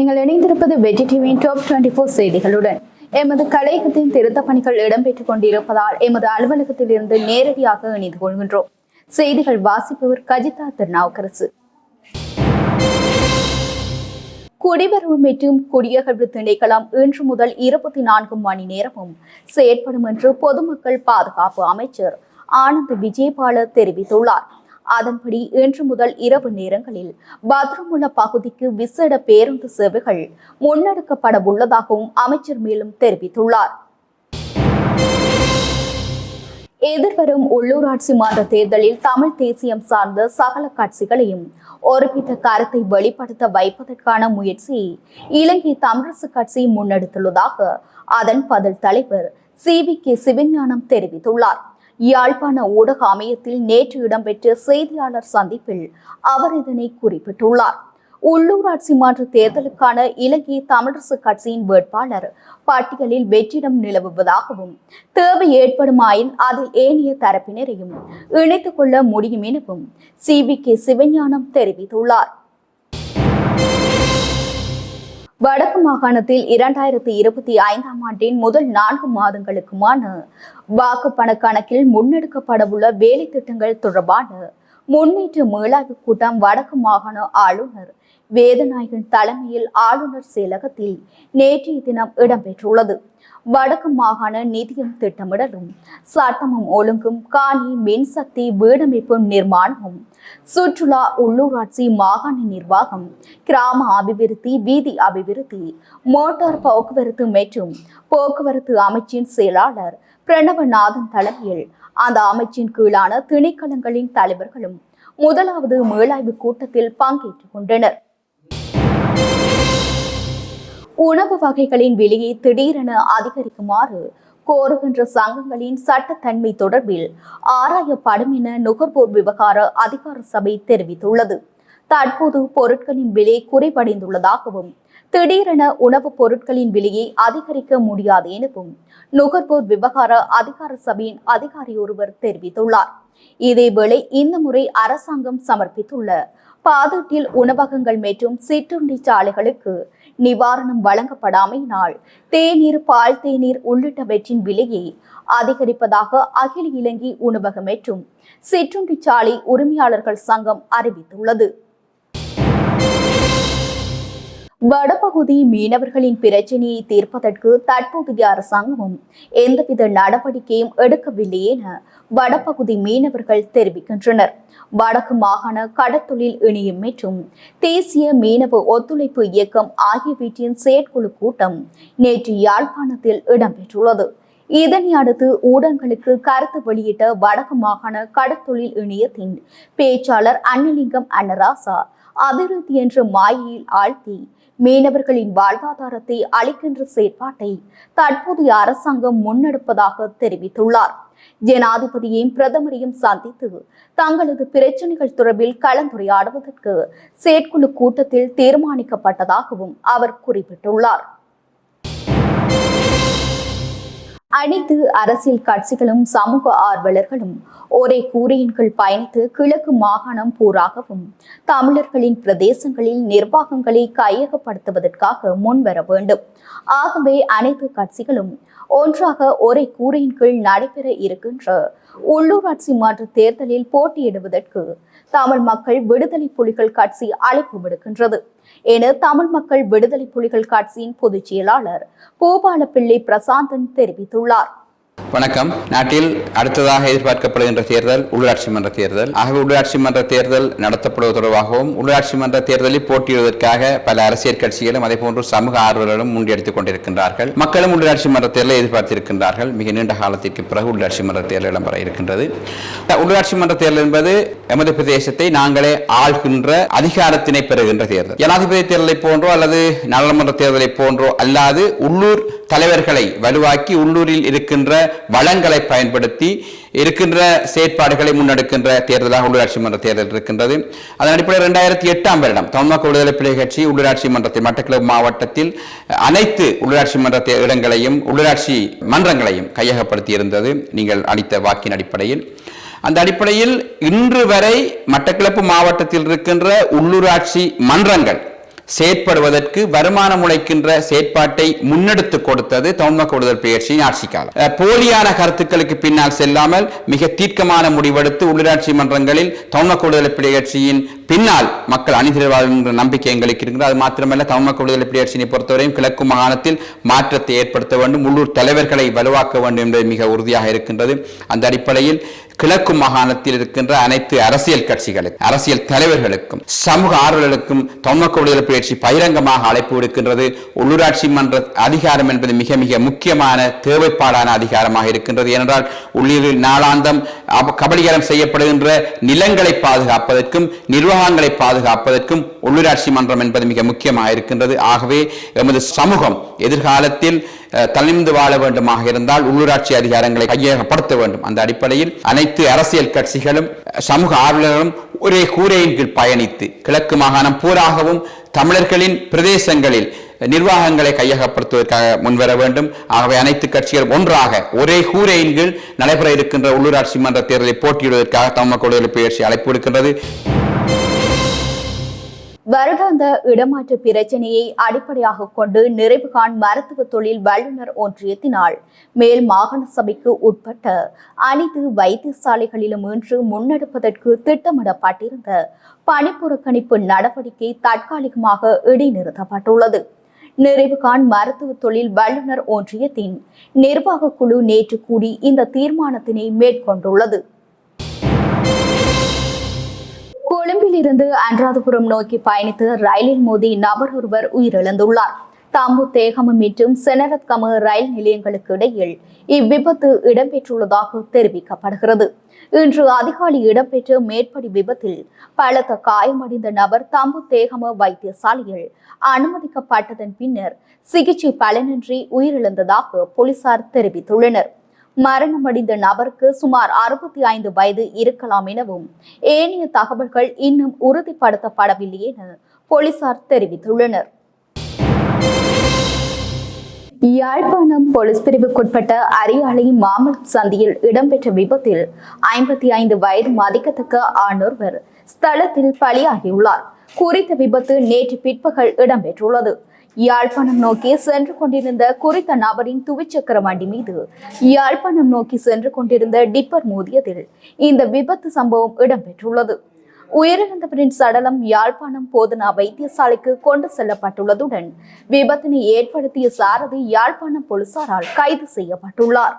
நீங்கள் இணைந்திருப்பது வெற்றி டிவியின் டாப் டுவெண்டி ஃபோர் செய்திகளுடன். எமது கலையகத்தின் திருத்த பணிகள் இடம்பெற்றுக் கொண்டிருப்பதால் எமது அலுவலகத்தில் இருந்து நேரடியாக இணைந்து கொள்கின்றோம். செய்திகள் வாசிப்பவர் கஜிதா திருநாவுக்கரசு. குடிவரவு மற்றும் குடியகழ்வு திணைக்களம் இன்று முதல் இருபத்தி நான்கு மணி நேரமும் செயற்படும் என்று பொதுமக்கள் பாதுகாப்பு அமைச்சர் ஆனந்த் விஜயபால தெரிவித்துள்ளார். அதன்படி இன்று முதல் இரவு நேரங்களில் பத்ரமுள்ள பகுதிக்கு விசேட பேருந்து சேவைகள் முன்னெடுக்கப்பட உள்ளதாகவும் அமைச்சர் மேலும் தெரிவித்துள்ளார். எதிர்வரும் உள்ளூராட்சி மன்ற தேர்தலில் தமிழ் தேசியம் சார்ந்த சகல கட்சிகளையும் ஒருமித்த கருத்தை வெளிப்படுத்த வைப்பதற்கான முயற்சியை இலங்கை தமிழரசு கட்சி முன்னெடுத்துள்ளதாக அதன் பதில் தலைவர் சி வி கே சிவஞானம் தெரிவித்துள்ளார். யாழ்ப்பாண ஊடக அமையத்தில் நேற்று இடம்பெற்ற செய்தியாளர் சந்திப்பில் அவர் இதனை குறிப்பிட்டுள்ளார். உள்ளூராட்சி மாற்று தேர்தலுக்கான இலங்கை தமிழரசு கட்சியின் வேட்பாளர் பட்டியலில் வெற்றிடம் நிலவுவதாகவும் தேவை ஏற்படுமாயின் அதில் ஏனைய தரப்பினரையும் இணைத்துக் கொள்ள முடியும் எனவும் சி வி கே சிவஞானம் தெரிவித்துள்ளார். வடக்கு மாகாணத்தில் இரண்டாயிரத்தி இருபத்தி ஐந்தாம் ஆண்டின் முதல் நான்கு மாதங்களுக்குமான வாக்குப்பண கணக்கில் முன்னெடுக்கப்படவுள்ள வேலை திட்டங்கள் தொடர்பான முன்னேற்ற மேலாய்வு கூட்டம் வடக்கு மாகாண ஆளுநர் வேதநாயகன் தலைமையில் ஆளுநர் செயலகத்தில் நேற்றைய தினம் இடம்பெற்றுள்ளது. வடக்கு மாகாண நிதியம் திட்டமிடலும் சட்டமும் ஒழுங்கும் காணி மின்சக்தி வீடமைப்பு நிர்மாணமும் சுற்றுலா உள்ளூராட்சி மாகாண நிர்வாகம் கிராம அபிவிருத்தி வீதி அபிவிருத்தி மோட்டார் போக்குவரத்து மற்றும் போக்குவரத்து அமைச்சின் செயலாளர் பிரணவநாதன் தலைமையில் அந்த அமைச்சின் கீழான திணைக்களங்களின் தலைவர்களும் முதலாவது மேலாய்வு கூட்டத்தில் பங்கேற்றுக் கொண்டனர். உணவு வகைகளின் விலையை திடீரென அதிகரிக்குமாறு கோருகின்ற சங்கங்களின் சட்டத்தன்மை தொடர்பில் ஆராயப்படும் என நுகர்வோர் விவகார அதிகார சபை தெரிவித்துள்ளது. தற்போது பொருட்களின் விலை குறைவடைந்துள்ளதாகவும் திடீரென உணவுப் பொருட்களின் விலையை அதிகரிக்க முடியாது எனவும் நுகர்வோர் விவகார அதிகார சபையின் அதிகாரி ஒருவர் தெரிவித்துள்ளார். இதேவேளை இந்த முறை அரசாங்கம் சமர்ப்பித்துள்ள பாதீட்டில் உணவகங்கள் மற்றும் சிற்றுண்டி சாலைகளுக்கு நிவாரணம் வழங்கப்படாமையினால் தேநீர் பால் தேநீர் உள்ளிட்டவற்றின் விலையை அதிகரிப்பதாக அகில இலங்கை உணவகம் மற்றும் சிற்றுண்டி சாலை உரிமையாளர்கள் சங்கம் அறிவித்துள்ளது. வடபகுதி மீனவர்களின் பிரச்சினையை தீர்ப்பதற்கு தற்போதைய அரசாங்கமும் எந்தவித நடவடிக்கையும் எடுக்கவில்லை என வடபகுதி மீனவர்கள் தெரிவிக்கின்றனர். வடக்கு மாகாண கடத்தொழில் இணையம் மற்றும் தேசிய மீனவ ஒத்துழைப்பு இயக்கம் ஆகியவற்றின் செயற்குழு கூட்டம் நேற்று யாழ்ப்பாணத்தில் இடம்பெற்றுள்ளது. இதனை அடுத்து ஊடகங்களுக்கு கருத்து வெளியிட்ட வடக்கு மாகாண கடத்தொழில் இணையத்தின் பேச்சாளர் அன்னலிங்கம் அன்னராசா அபிவிருத்தி என்ற மாயையில் ஆழ்த்தி மீனவர்களின் வாழ்வாதாரத்தை அளிக்கின்ற செயற்பாட்டை தற்போதைய அரசாங்கம் முன்னெடுப்பதாக தெரிவித்துள்ளார். ஜனாதிபதியையும் பிரதமரையும் சந்தித்து தங்களது பிரச்சனைகள் தொடர்பில் கலந்துரையாடுவதற்கு செயற்குழு கூட்டத்தில் தீர்மானிக்கப்பட்டதாகவும் அவர் குறிப்பிட்டுள்ளார். அனைத்து அரசியல் கட்சிகளும் சமூக ஆர்வலர்களும் ஒரே கூரையின் கீழ் பயணித்து கிழக்கு மாகாணம் பூராகவும் தமிழர்களின் பிரதேசங்களில் நிர்வாகங்களை கையகப்படுத்துவதற்காக முன்வர வேண்டும். ஆகவே அனைத்து கட்சிகளும் ஒன்றாக ஒரே கூரையின் கீழ் நடைபெற இருக்கின்ற உள்ளூராட்சி மாற்று தேர்தலில் போட்டியிடுவதற்கு தமிழ் மக்கள் விடுதலை புலிகள் கட்சி அழைப்பு விடுக்கின்றது. என தமிழ் மக்கள் விடுதலை புலிகள் கட்சியின் பொதுச் செயலாளர் பூபாலப்பிள்ளை பிரசாந்தன் தெரிவித்துள்ளார். வணக்கம். நாட்டில் அடுத்ததாக எதிர்பார்க்கப்படுகின்ற தேர்தல் உள்ளாட்சி மன்ற தேர்தல். ஆகவே உள்ளாட்சி மன்ற தேர்தல் நடத்தப்படுவது தொடர்பாகவும் உள்ளாட்சி மன்ற தேர்தலில் போட்டியிடுவதற்காக பல அரசியல் கட்சிகளும் அதே போன்று சமூக ஆர்வலர்களும் முன்னெடுத்துக் கொண்டிருக்கின்றார்கள். மக்களும் உள்ளாட்சி மன்ற தேர்தலை எதிர்பார்த்திருக்கின்றார்கள். மிக நீண்ட காலத்திற்கு பிறகு உள்ளாட்சி மன்ற தேர்தல் இடம்பெற இருக்கின்றது. உள்ளாட்சி மன்ற தேர்தல் என்பது எமது பிரதேசத்தை நாங்களே ஆள்கின்ற அதிகாரத்தினை பெறுகின்ற தேர்தல். ஜனாதிபதி தேர்தலை போன்றோ அல்லது நாடாளுமன்ற தேர்தலை போன்றோ அல்லாது உள்ளூர் தலைவர்களை வலுவாக்கி உள்ளூரில் இருக்கின்ற வளங்களை பயன்படுத்தி இருக்கின்ற செயற்பாடுகளை முன்னெடுக்கின்ற தேர்தலாக உள்ளூராட்சி மன்ற தேர்தல் இருக்கின்றது. அதன் அடிப்படையில் இரண்டாயிரத்தி எட்டாம் வருடம் தமிழக விடுதலை பிள்ளை கட்சி உள்ளூராட்சி மன்றத்தில் மட்டக்களப்பு மாவட்டத்தில் அனைத்து உள்ளாட்சி மன்ற தே- இடங்களையும் உள்ளூராட்சி மன்றங்களையும் கையகப்படுத்தி இருந்தது நீங்கள் அளித்த வாக்கின் அடிப்படையில். அந்த அடிப்படையில் இன்று வரை மட்டக்களப்பு மாவட்டத்தில் இருக்கின்ற உள்ளூராட்சி மன்றங்கள் செயற்படுவதற்கு வருமானம் உழைக்கின்ற செயற்பாட்டை முன்னெடுத்து கொடுத்தது தொன்ம கூடுதல் பயிற்சியின் ஆட்சி காலம் போலியான கருத்துக்களுக்கு பின்னால் செல்லாமல் மிக தீர்க்கமான முடிவெடுத்து உள்ளூராட்சி மன்றங்களில் தொன்ம கூடுதல் பயிற்சியின் பின்னால் மக்கள் அணிதிரவாதம் என்ற நம்பிக்கை எங்களுக்கு இருக்கிறது. அது மாத்திரமல்ல தமிழ் விடுதலை பயிற்சியை பொறுத்தவரையும் கிழக்கு மாகாணத்தில் மாற்றத்தை ஏற்படுத்த வேண்டும் உள்ளூர் தலைவர்களை வலுவாக்க வேண்டும் என்பது மிக உறுதியாக இருக்கின்றது. அந்த அடிப்படையில் கிழக்கு மாகாணத்தில் இருக்கின்ற அனைத்து அரசியல் கட்சிகளுக்கு அரசியல் தலைவர்களுக்கும் சமூக ஆர்வலர்களுக்கும் தொன்ம விடுதலை பயிற்சி பகிரங்கமாக அழைப்பு விடுக்கின்றது. உள்ளூராட்சி மன்ற அதிகாரம் என்பது மிக மிக முக்கியமான தேவைப்பாடான அதிகாரமாக இருக்கின்றது. ஏனென்றால் உள்ளூரில் நாளாந்தம் கபலீகரம் செய்யப்படுகின்ற நிலங்களை பாதுகாப்பதற்கும் நிர்வாகங்களை பாதுகாப்பதற்கும் உள்ளூராட்சி மன்றம் என்பது மிக முக்கியமாக இருக்கின்றது. ஆகவே எமது சமூகம் எதிர்காலத்தில் அஹ், வாழ வேண்டுமாக இருந்தால் உள்ளூராட்சி அதிகாரங்களை கையகப்படுத்த வேண்டும். அந்த அடிப்படையில் அனைத்து அரசியல் கட்சிகளும் சமூக ஆர்வலர்களும் ஒரே கூரையின் கீழ் பயணித்து கிழக்கு மாகாணம் பூராகவும் தமிழர்களின் பிரதேசங்களில் நிர்வாகங்களை கையகப்படுத்துவதற்காக முன்வர வேண்டும். ஆகவே அனைத்து கட்சிகள் ஒன்றாக ஒரே கூரையின் கீழ் நடைபெற இருக்கின்ற உள்ளூராட்சி மன்ற தேர்தலை போட்டியிடுவதற்காக தமிழ் கொள்கை பயிற்சி அழைப்பு விடுக்கின்றது. வருடாந்த இடமாற்ற பிரச்சனையை அடிப்படையாக கொண்டு நிறைவுகான் மருத்துவ தொழில் வல்லுநர் ஒன்றியத்தினால் மேல் மாகாண சபைக்கு உட்பட்ட அனைத்து வைத்தியசாலைகளிலும் இன்று முன்னெடுப்பதற்கு திட்டமிடப்பட்டிருந்த பணிப்புறக்கணிப்பு நடவடிக்கை தற்காலிகமாக இடைநிறுத்தப்பட்டுள்ளது. நிறைவுகான் மருத்துவ தொழில் வல்லுநர் ஒன்றியத்தின் நிர்வாக குழு நேற்று கூடி இந்த தீர்மானத்தினை மேற்கொண்டுள்ளது. கொழும்பிலிருந்து அன்றாதபுரம் நோக்கி பயணித்து ரயிலில் மோதி நபர் ஒருவர் உயிரிழந்துள்ளார். தாம்பு தேகம மற்றும் செனரத்கம ரயில் நிலையங்களுக்கு இடையில் இவ்விபத்து இடம்பெற்றுள்ளதாக தெரிவிக்கப்படுகிறது. இன்று அதிகாலை இடம்பெற்ற மேற்படி விபத்தில் பலத்த காயமடைந்த நபர் தம்பு தேகம வைத்தியசாலையில் அனுமதிக்கப்பட்டதன் பின்னர் சிகிச்சை பலனின்றி உயிரிழந்ததாக போலீசார் தெரிவித்துள்ளனர். மரணமடைந்த நபருக்கு சுமார் அறுபத்தி ஐந்து வயது இருக்கலாம் எனவும் ஏனைய தகவல்கள் இன்னும் உறுதிப்படுத்தப்படவில்லை என போலீசார் தெரிவித்துள்ளனர். யாழ்ப்பாணம் போலீஸ் பிரிவுக்குட்பட்ட அரியாலை மாமல் சந்தியில் இடம்பெற்ற விபத்தில் ஐம்பத்தி ஐந்து வயது மதிக்கத்தக்க ஆணொருவர் ஸ்தலத்தில் பலியாகியுள்ளார். குறித்த விபத்து நேற்று பிற்பகல் இடம்பெற்றுள்ளது. யாழ்ப்பாணம் நோக்கி சென்று கொண்டிருந்த குறித்த நபரின் துவிச்சக்கர வண்டி மீது யாழ்ப்பாணம் நோக்கி சென்று கொண்டிருந்த டிப்பர் மோதியதில் இந்த விபத்து சம்பவம் இடம்பெற்றுள்ளது. உயிரிழந்தவரின் சடலம் யாழ்ப்பாணம் போதனா வைத்தியசாலைக்கு கொண்டு செல்லப்பட்டுள்ளதுடன் விபத்தினை ஏற்படுத்திய சாரதி யாழ்ப்பாணம் போலீசாரால் கைது செய்யப்பட்டுள்ளார்.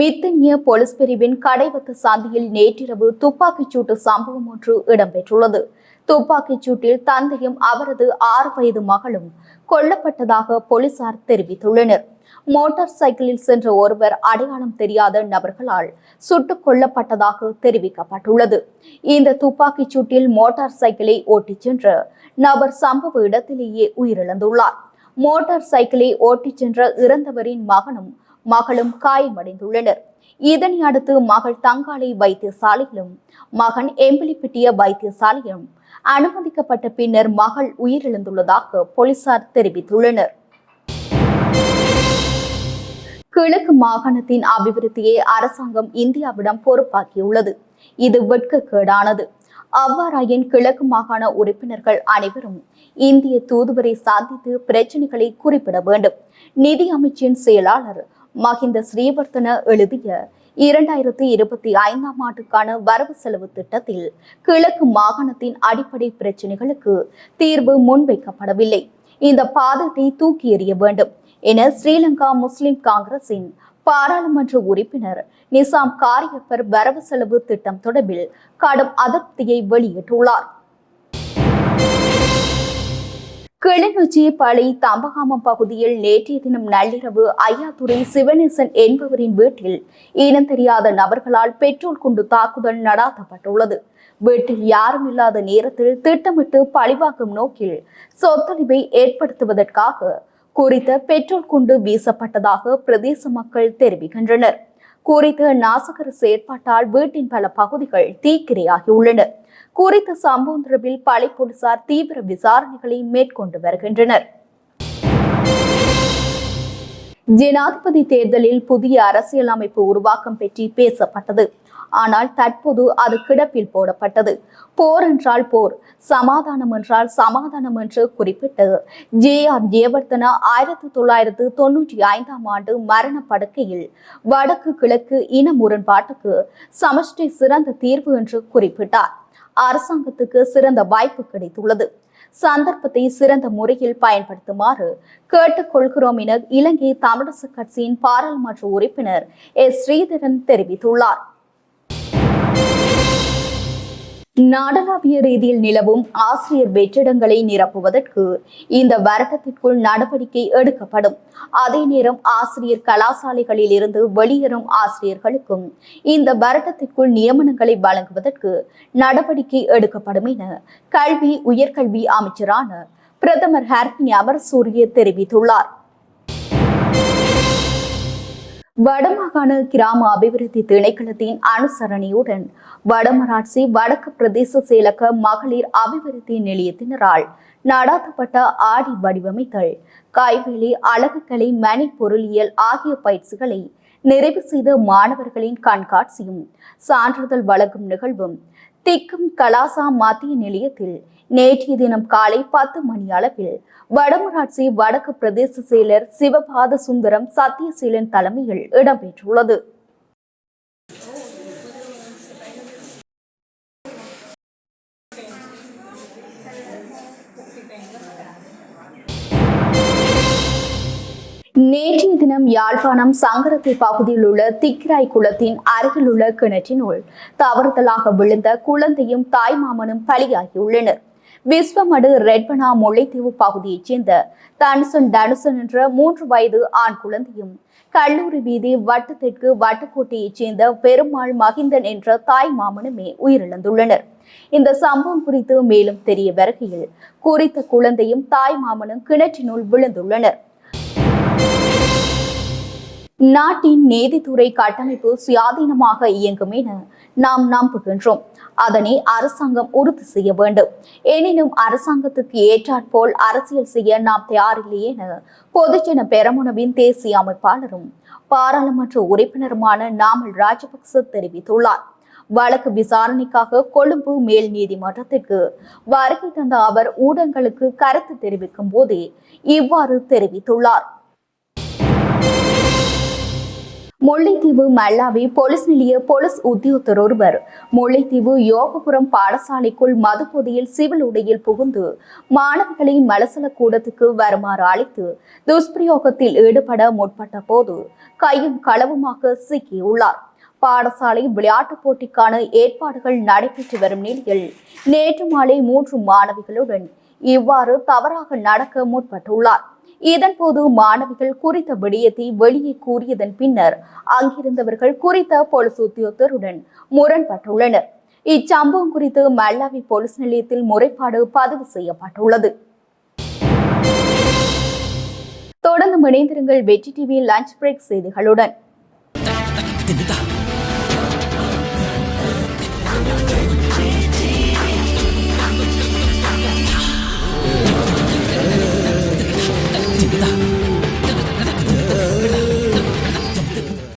மித்தனிய போலீஸ் பிரிவின் கடைவத்து சாந்தியில் நேற்றிரவு துப்பாக்கிச்சூட்டு சம்பவம் ஒன்று இடம்பெற்றுள்ளது. துப்பாக்கிச் சூட்டில் தந்தையும் அவரது ஆறு வயது மகளும் கொல்லப்பட்டதாக போலீசார் தெரிவித்துள்ளனர். மோட்டார் சைக்கிளில் சென்ற ஒருவர் அடையாளம் தெரியாத நபர்களால் சுட்டுக் கொல்லப்பட்டதாக தெரிவிக்கப்பட்டுள்ளது. இந்த துப்பாக்கிச் சூட்டில் மோட்டார் சைக்கிளை ஓட்டிச் சென்ற நபர் சம்பவ இடத்திலேயே உயிரிழந்துள்ளார். மோட்டார் சைக்கிளை ஓட்டிச் சென்ற இறந்தவரின் மகனும் மகளும் காயமடைந்துள்ளனர். இதனை அடுத்து மகள் தங்காலை வைத்தியசாலையிலும் மகன் எம்பிலிப்பிட்டிய வைத்தியசாலையிலும் அனுமதிக்கப்பட்ட பின்னர் மகள் உயிரிழந்துள்ளதாக போலீசார் தெரிவித்துள்ளனர். கிழக்கு மாகாணத்தின் அபிவிருத்தியை அரசாங்கம் இந்தியாவிடம் பொறுப்பாக்கியுள்ளது. இது வெட்கக்கேடானது. அவ்வாறாயின் கிழக்கு மாகாண உறுப்பினர்கள் அனைவரும் இந்திய தூதுவரை சந்தித்து பிரச்சனைகளை குறிப்பிட வேண்டும். நிதி அமைச்சின் செயலாளர் மஹிந்த ஸ்ரீவர்த்தன எழுதிய இரண்டாயிரத்தி இருபத்தி ஐந்தாம் ஆண்டுக்கான வரவு செலவு திட்டத்தில் கிழக்கு மாகாணத்தின் அடிப்படை பிரச்சனைகளுக்கு தீர்வு முன்வைக்கப்படவில்லை. இந்த பாதத்தை தூக்கி எறிய வேண்டும் என ஸ்ரீலங்கா முஸ்லிம் காங்கிரசின் பாராளுமன்ற உறுப்பினர் நிசாம் காரியப்பர் வரவு செலவு திட்டம் தொடர்பில் கடும் அதிருப்தியை வெளியிட்டுள்ளார். கிளிநொச்சி பழை தம்பகாமம் பகுதியில் நேற்றைய தினம் நள்ளிரவு ஐயாத்துறை சிவநேசன் என்பவரின் வீட்டில் இனம் தெரியாத நபர்களால் பெட்ரோல் குண்டு தாக்குதல் நடாத்தப்பட்டுள்ளது. வீட்டில் யாரும் இல்லாத நேரத்தில் திட்டமிட்டு பழிவாக்கும் நோக்கில் சொத்தொழிவை ஏற்படுத்துவதற்காக குறித்த பெட்ரோல் குண்டு வீசப்பட்டதாக பிரதேச மக்கள் தெரிவிக்கின்றனர். குறித்த நாசகர செயற்பாட்டால் வீட்டின் பல பகுதிகள் தீக்கிரையாகியுள்ளன. குறித்த சம்பவம் தொடர்பில் படை போலீசார் தீவிர விசாரணைகளை மேற்கொண்டு வருகின்றனர். ஜனாதிபதி தேர்தலில் புதிய அரசியலமைப்பு உருவாக்கம் பற்றி பேசப்பட்டது. ஆனால் தற்போது அது கிடப்பில் போடப்பட்டது. போர் என்றால் போர் சமாதானம் என்றால் சமாதானம் என்று குறிப்பிட்டது. ஜே ஆர் ஜெயவர்தனா ஆயிரத்தி தொள்ளாயிரத்து தொன்னூற்றி ஐந்தாம் ஆண்டு மரண படுக்கையில் வடக்கு கிழக்கு இன முரண்பாட்டுக்கு சமஷ்டி சிறந்த தீர்வு என்று குறிப்பிட்டார். அரசாங்கத்துக்கு சிறந்த வாய்ப்பு கிடைத்துள்ளது. சந்தர்ப்பத்தை சிறந்த முறையில் பயன்படுத்துமாறு கேட்டுக்கொள்கிறோம் என இலங்கை தமிழரசு கட்சியின் பாராளுமன்ற உறுப்பினர் எஸ். ஸ்ரீதரன் தெரிவித்துள்ளார். நாடளாவிய ரீதியில் நிலவும் ஆசிரியர் வெற்றிடங்களை நிரப்புவதற்கு இந்த வருடத்திற்குள் நடவடிக்கை எடுக்கப்படும். அதே நேரம் ஆசிரியர் கலாசாலைகளில் இருந்து வெளியேறும் ஆசிரியர்களுக்கும் இந்த வருடத்திற்குள் நியமனங்களை வழங்குவதற்கு நடவடிக்கை எடுக்கப்படும் என கல்வி உயர்கல்வி அமைச்சரான பிரதமர் ஹர்கினி அமரசூரிய தெரிவித்துள்ளார். வடமாகாண கிராம அபிவிருத்தி திணைக்களத்தின் அனுசரணையுடன் வடமராட்சி வடக்கு பிரதேச செயலக மகளிர் அபிவிருத்தி நிலையத்தினரால் நடாத்தப்பட்ட ஆடி வடிவமைத்தல் கைவேலி அழகுக்கலை மணி பொருளியல் ஆகிய பயிற்சிகளை நிறைவு செய்த மாணவர்களின் கண்காட்சியும் சான்றிதழ் வழங்கும் நிகழ்வும் திக்கும் கலாசா மத்திய நிலையத்தில் நேற்றைய தினம் காலை பத்து மணி அளவில் வடமராட்சி வடக்கு பிரதேச செயலர் சிவபாத சுந்தரம் சத்தியசீலன் தலைமையில் இடம்பெற்றுள்ளது. நேற்றைய தினம் யாழ்ப்பாணம் சங்கரத்தை பகுதியில் உள்ள திக்ராய் குளத்தின் அருகில் உள்ள கிணற்றினுள் தவறுதலாக விழுந்த குழந்தையும் தாய்மாமனும் பலியாகியுள்ளனர். விஸ்வமடு ரெட்பனா முல்லைத்தீவு பகுதியைச் சேர்ந்த தனுசன் தனுசன் என்ற மூன்று வயது ஆண் குழந்தையும் கல்லூரி வீதி வட்டத்திற்கு வட்டுக்கோட்டையைச் சேர்ந்த பெருமாள் மகிந்தன் என்ற தாய் மாமனுமே உயிரிழந்துள்ளனர். இந்த சம்பவம் குறித்து மேலும் தெரிய வருகையில் குறித்த குழந்தையும் தாய் மாமனும் கிணற்றினுள் விழுந்துள்ளனர். நாட்டின் நீதித்துறை கட்டமைப்பு சுயாதீனமாக இயங்கும் என நாம் நம்புகின்றோம். அதனை அரசாங்கம் உறுதி செய்ய வேண்டும். எனினும் அரசாங்கத்துக்கு ஏற்றாற்போல் அரசியல் செய்ய நாம் தயாரில்லை என பொதுஜன பெரமுனவின் தேசிய அமைப்பாளரும் பாராளுமன்ற உறுப்பினருமான நாமல் ராஜபக்ச தெரிவித்துள்ளார். வழக்கு விசாரணைக்காக கொழும்பு மேல் நீதிமன்றத்திற்கு வருகை தந்த அவர் ஊடகங்களுக்கு கருத்து தெரிவிக்கும் போதே இவ்வாறு தெரிவித்துள்ளார். முல்லைத்தீவு மல்லாவி போலீஸ் நிலைய போலீஸ் உத்தியோகத்தர் ஒருவர். முல்லைத்தீவு யோகபுரம் பாடசாலைக்குள் மதுபொதியில் சிவில் உடையில் புகுந்து மாணவர்களை மலசல கூடத்துக்கு வருமாறு அழைத்து துஷ்பிரயோகத்தில் ஈடுபட முற்பட்ட போது கையும் களவுமாக சிக்கியுள்ளார். பாடசாலை விளையாட்டுப் போட்டிக்கான ஏற்பாடுகள் நடைபெற்று வரும் நிலையில் நேற்று மாலை மூன்று மாணவிகளுடன் இவ்வாறு தவறாக நடக்க முற்பட்டுள்ளார். இதன்போது மாணவிகள் குறித்த விடயத்தை வெளியே கூறியதன் பின்னர் அங்கிருந்தவர்கள் குறித்த போலீஸ் உத்தியோகத்தருடன் முரண்பட்டுள்ளனர். இச்சம்பவம் குறித்து மல்லாவி போலீஸ் நிலையத்தில் முறைப்பாடு பதிவு செய்யப்பட்டுள்ளது. தொடர்ந்து இணைந்திருங்கள் வெற்றி டிவி லஞ்ச் பிரேக் செய்திகளுடன்.